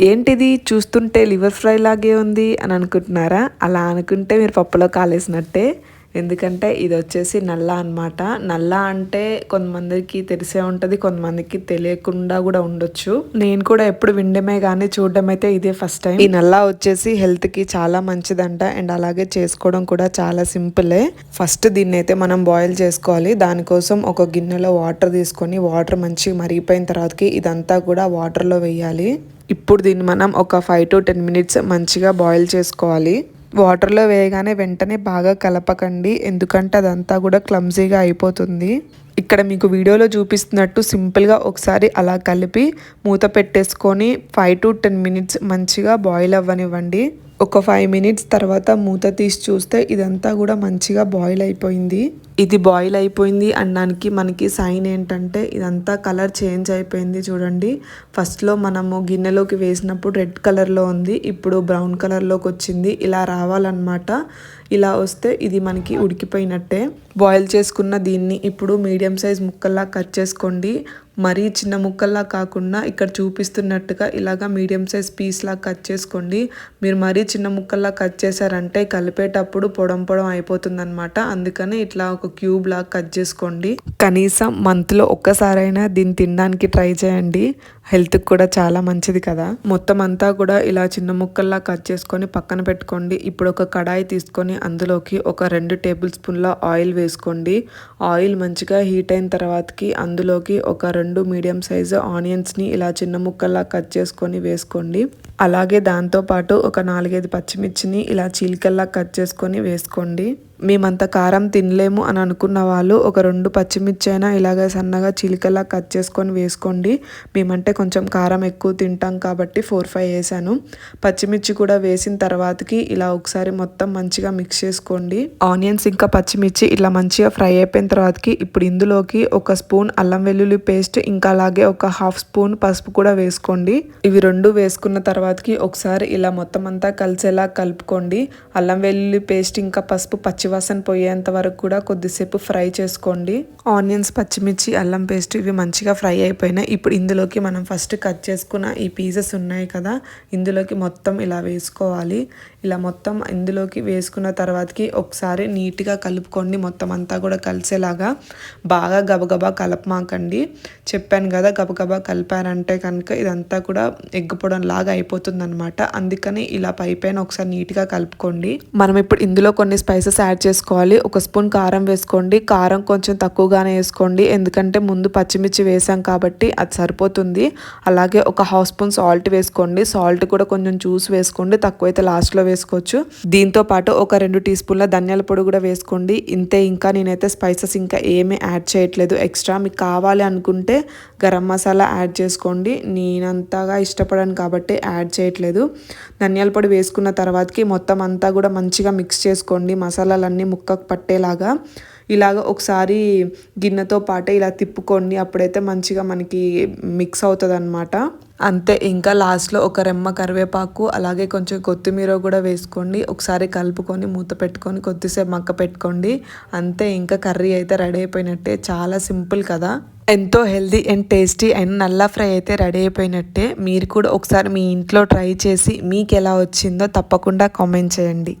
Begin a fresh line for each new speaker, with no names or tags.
ఏంటిది? చూస్తుంటే liver fry లాగే ఉంది అని అనుకుంటున్నారా? అలా అనుకుంటే మీరు పప్పులో కాలేసినట్టే. ఎందుకంటే ఇది వచ్చేసి నల్ల అనమాట నల్ల అంటే కొంతమందికి తెలిసే ఉంటుంది కొంతమందికి తెలియకుండా కూడా ఉండొచ్చు. నేను కూడా ఎప్పుడు వినడమే కానీ చూడడం అయితే ఇదే ఫస్ట్ టైం. ఈ నల్ల వచ్చేసి హెల్త్కి చాలా మంచిదంట. అండ్ అలాగే చేసుకోవడం కూడా చాలా సింపులే. ఫస్ట్ దీన్ని అయితే మనం బాయిల్ చేసుకోవాలి. దానికోసం ఒక గిన్నెలో వాటర్ తీసుకొని వాటర్ మంచిగా మరిగిపోయిన తర్వాతకి ఇదంతా కూడా వాటర్లో వేయాలి. ఇప్పుడు దీన్ని మనం ఒక ఫైవ్ టు టెన్ మినిట్స్ మంచిగా బాయిల్ చేసుకోవాలి. వాటర్లో వేయగానే వెంటనే బాగా కలపకండి. ఎందుకంటే అదంతా కూడా క్లమ్జీగా అయిపోతుంది. ఇక్కడ మీకు వీడియోలో చూపిస్తున్నట్టు సింపుల్గా ఒకసారి అలా కలిపి మూత పెట్టేసుకొని ఫైవ్ టు టెన్ మినిట్స్ మంచిగా బాయిల్ అవ్వనివ్వండి. ఒక ఫైవ్ మినిట్స్ తర్వాత మూత తీసి చూస్తే ఇదంతా కూడా మంచిగా బాయిల్ అయిపోయింది. ఇది బాయిల్ అయిపోయింది అనడానికి మనకి సైన్ ఏంటంటే ఇదంతా కలర్ చేంజ్ అయిపోయింది చూడండి. ఫస్ట్లో మనము గిన్నెలోకి వేసినప్పుడు రెడ్ కలర్లో ఉంది ఇప్పుడు బ్రౌన్ కలర్లోకి వచ్చింది. ఇలా రావాలన్నమాట. ఇలా వస్తే ఇది మనకి ఉడికిపోయినట్టే. బాయిల్ చేసుకున్న దీన్ని ఇప్పుడు మీడియం సైజ్ ముక్కల్లా కట్ చేసుకోండి. మరీ చిన్న ముక్కల్లా కాకుండా ఇక్కడ చూపిస్తున్నట్టుగా ఇలాగా మీడియం సైజ్ పీస్లా కట్ చేసుకోండి. మీరు మరీ చిన్న ముక్కల్లా కట్ చేశారంటే కలిపేటప్పుడు పొడం పొడం అయిపోతుందనమాట అందుకని ఇట్లా ఒక క్యూబ్ లా కట్ చేసుకోండి. కనీసం మంత్లో ఒక్కసారైనా దీన్ని తినడానికి ట్రై చేయండి. హెల్త్కి కూడా చాలా మంచిది కదా. మొత్తం అంతా కూడా ఇలా చిన్న ముక్కల్లా కట్ చేసుకొని పక్కన పెట్టుకోండి. ఇప్పుడు ఒక కడాయి తీసుకొని అందులోకి ఒక రెండు టేబుల్ స్పూన్ల ఆయిల్ వేసుకోండి. ఆయిల్ మంచిగా హీట్ అయిన తర్వాతకి అందులోకి ఒక రెండు మీడియం సైజు ఆనియన్స్ని ఇలా చిన్న ముక్కల్లా కట్ చేసుకొని వేసుకోండి. అలాగే దాంతోపాటు ఒక నాలుగైదు పచ్చిమిర్చిని ఇలా చీలికల్లా కట్ చేసుకొని వేసుకోండి. మేమంత కారం తినలేము అని అనుకున్న వాళ్ళు ఒక రెండు పచ్చిమిర్చి అయినా ఇలాగ సన్నగా చిలికలా కట్ చేసుకొని వేసుకోండి. మేమంటే కొంచెం కారం ఎక్కువ తింటాం కాబట్టి ఫోర్ ఫైవ్ వేసాను. పచ్చిమిర్చి కూడా వేసిన తర్వాతకి ఇలా ఒకసారి మొత్తం మంచిగా మిక్స్ చేసుకోండి. ఆనియన్స్ ఇంకా పచ్చిమిర్చి ఇలా మంచిగా ఫ్రై అయిపోయిన తర్వాతకి ఇప్పుడు ఇందులోకి ఒక స్పూన్ అల్లం వెల్లుల్లి పేస్ట్ ఇంకా అలాగే ఒక హాఫ్ స్పూన్ పసుపు కూడా వేసుకోండి. ఇవి రెండు వేసుకున్న తర్వాతకి ఒకసారి ఇలా మొత్తం అంతా కలిసేలా కలుపుకోండి. అల్లం వెల్లుల్లి పేస్ట్ ఇంకా పసుపు పచ్చి పచ్చివాసన పోయేంత వరకు కూడా కొద్దిసేపు ఫ్రై చేసుకోండి. ఆనియన్స్ పచ్చిమిర్చి అల్లం పేస్ట్ ఇవి మంచిగా ఫ్రై అయిపోయినాయి. ఇప్పుడు ఇందులోకి మనం ఫస్ట్ కట్ చేసుకున్న ఈ పీసెస్ ఉన్నాయి కదా ఇందులోకి మొత్తం ఇలా వేసుకోవాలి. ఇలా మొత్తం ఇందులోకి వేసుకున్న తర్వాతకి ఒకసారి నీట్గా కలుపుకోండి. మొత్తం అంతా కూడా కలిసేలాగా బాగా గబగబా కలపమాకండి. చెప్పాను కదా గబగబా కలిపారంటే కనుక ఇదంతా కూడా ఎగ్గిపోవడం లాగా అయిపోతుంది అనమాట అందుకని ఇలా పైపైన ఒకసారి నీట్గా కలుపుకోండి. మనం ఇప్పుడు ఇందులో కొన్ని స్పైసెస్ యాడ్ యాడ్ చేసుకోవాలి. ఒక స్పూన్ కారం వేసుకోండి. కారం కొంచెం తక్కువగానే వేసుకోండి. ఎందుకంటే ముందు పచ్చిమిర్చి వేసాం కాబట్టి అది సరిపోతుంది. అలాగే ఒక హాఫ్ స్పూన్ సాల్ట్ వేసుకోండి. సాల్ట్ కూడా కొంచెం జ్యూస్ వేసుకోండి. తక్కువైతే లాస్ట్లో వేసుకోవచ్చు. దీంతో పాటు ఒక రెండు టీ స్పూన్ల ధనియాల పొడి కూడా వేసుకోండి. ఇంతే ఇంకా నేనైతే స్పైసెస్ ఇంకా ఏమీ యాడ్ చేయట్లేదు. ఎక్స్ట్రా మీకు కావాలి అనుకుంటే గరం మసాలా యాడ్ చేసుకోండి. నేనంతగా ఇష్టపడాను కాబట్టి యాడ్ చేయట్లేదు. ధనియాల పొడి వేసుకున్న తర్వాతకి మొత్తం అంతా కూడా మంచిగా మిక్స్ చేసుకోండి. మసాలాలన్నీ ముక్కకు పట్టేలాగా ఇలాగ ఒకసారి గిన్నెతో పాటే ఇలా తిప్పుకోండి అప్పుడైతే మంచిగా మనకి మిక్స్ అవుతుంది అనమాట అంతే ఇంకా లాస్ట్లో ఒక రెమ్మ కరివేపాకు అలాగే కొంచెం కొత్తిమీర కూడా వేసుకోండి. ఒకసారి కలుపుకొని మూత పెట్టుకొని కొద్దిసేపు మక్క పెట్టుకోండి. అంతే ఇంకా కర్రీ అయితే రెడీ అయిపోయినట్టే. చాలా సింపుల్ కదా. ఎంతో హెల్దీ అండ్ టేస్టీ అండ్ నల్ల ఫ్రై అయితే రెడీ అయిపోయినట్టే. మీరు కూడా ఒకసారి మీ ఇంట్లో ట్రై చేసి మీకు ఎలా వచ్చిందో తప్పకుండా కామెంట్ చేయండి.